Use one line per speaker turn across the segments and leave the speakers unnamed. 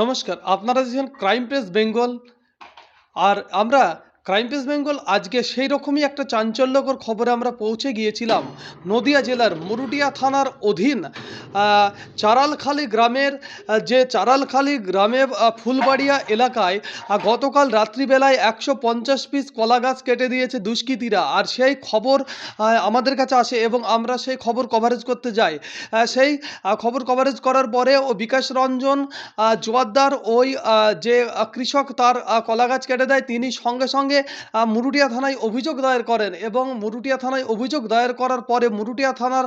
নমস্কার, আপনারা দেখছেন ক্রাইম প্রেস বেঙ্গল আর আমরা ক্রাইম প্রেস বেঙ্গল আজকে সেই রকমই একটা চাঞ্চল্যকর খবরে আমরা পৌঁছে গিয়েছিলাম। নদিয়া জেলার মুরুটিয়া থানার অধীন চারালখালি গ্রামের যে চারালখালি গ্রামে ফুলবাড়িয়া এলাকায় গতকাল রাত্রিবেলায় একশো পঞ্চাশ পিস কলা গাছ কেটে দিয়েছে দুষ্কৃতীরা। আর সেই খবর আমাদের কাছে আসে এবং আমরা সেই খবর কভারেজ করতে যাই। সেই খবর কভারেজ করার পরে ও বিকাশ রঞ্জন জোয়ারদার ওই যে কৃষক তার কলা গাছ কেটে দেয়, তিনি সঙ্গে সঙ্গে মুরুটিয়া থানায় অভিযোগ দায়ের করেন এবং মুরুটিয়া থানায় অভিযোগ দায়ের করার পরে মুরুটিয়া থানার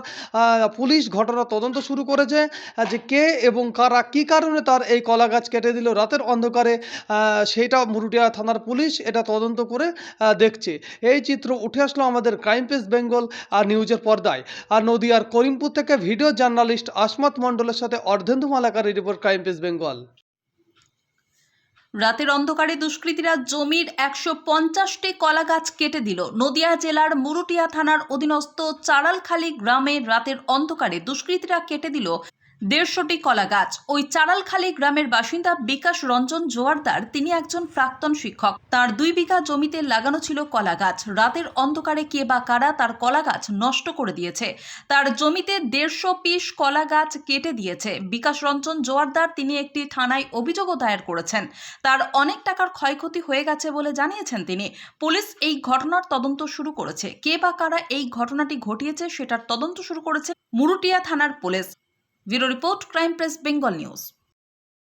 পুলিশ ঘটনা তদন্ত শুরু করেছে যে কে এবং কারা, কি কারণে তার এই কলা গাছ কেটে দিল, রাতের অন্ধকারে সেইটা মুরুটিয়া থানার পুলিশ এটা তদন্ত করে দেখছে। এই চিত্র উঠে আসলো আমাদের ক্রাইম পেস বেঙ্গল আর নিউজের পর্দায়। আর নদিয়ার করিমপুর থেকে ভিডিও জার্নালিস্ট আসমাত মণ্ডলের সাথে অর্ধেন্দু মালাকারের রিপোর্ট ক্রাইম পেস বেঙ্গল।
রাতের অন্ধকারে দুষ্কৃতীরা জমির একশো পঞ্চাশটি কলা গাছ কেটে দিল। নদিয়া জেলার মুরুটিয়া থানার অধীনস্থ চারালখালী গ্রামে রাতের অন্ধকারে দুষ্কৃতীরা কেটে দিল দেড়শোটি কলা গাছ। ওই চারালখালী গ্রামের বাসিন্দা বিকাশ রঞ্জন জোয়ারদার, তিনি একজন প্রাক্তন শিক্ষক। তার দুই বিঘা জমিতে লাগানো ছিল কলা গাছ। রাতের অন্ধকারে কে বা কারা তার কলা গাছ নষ্ট করে দিয়েছে, তার জমিতে দেড়শো পিস কলা গাছ কেটে দিয়েছে। বিকাশ রঞ্জন জোয়ারদার তিনি একটি থানায় অভিযোগও দায়ের করেছেন। তার অনেক টাকার ক্ষয়ক্ষতি হয়ে গেছে বলে জানিয়েছেন তিনি। পুলিশ এই ঘটনার তদন্ত শুরু করেছে। কে বা কারা এই ঘটনাটি ঘটিয়েছে সেটার তদন্ত শুরু করেছে মুরুটিয়া থানার police. Bureau report crime press Bengal news.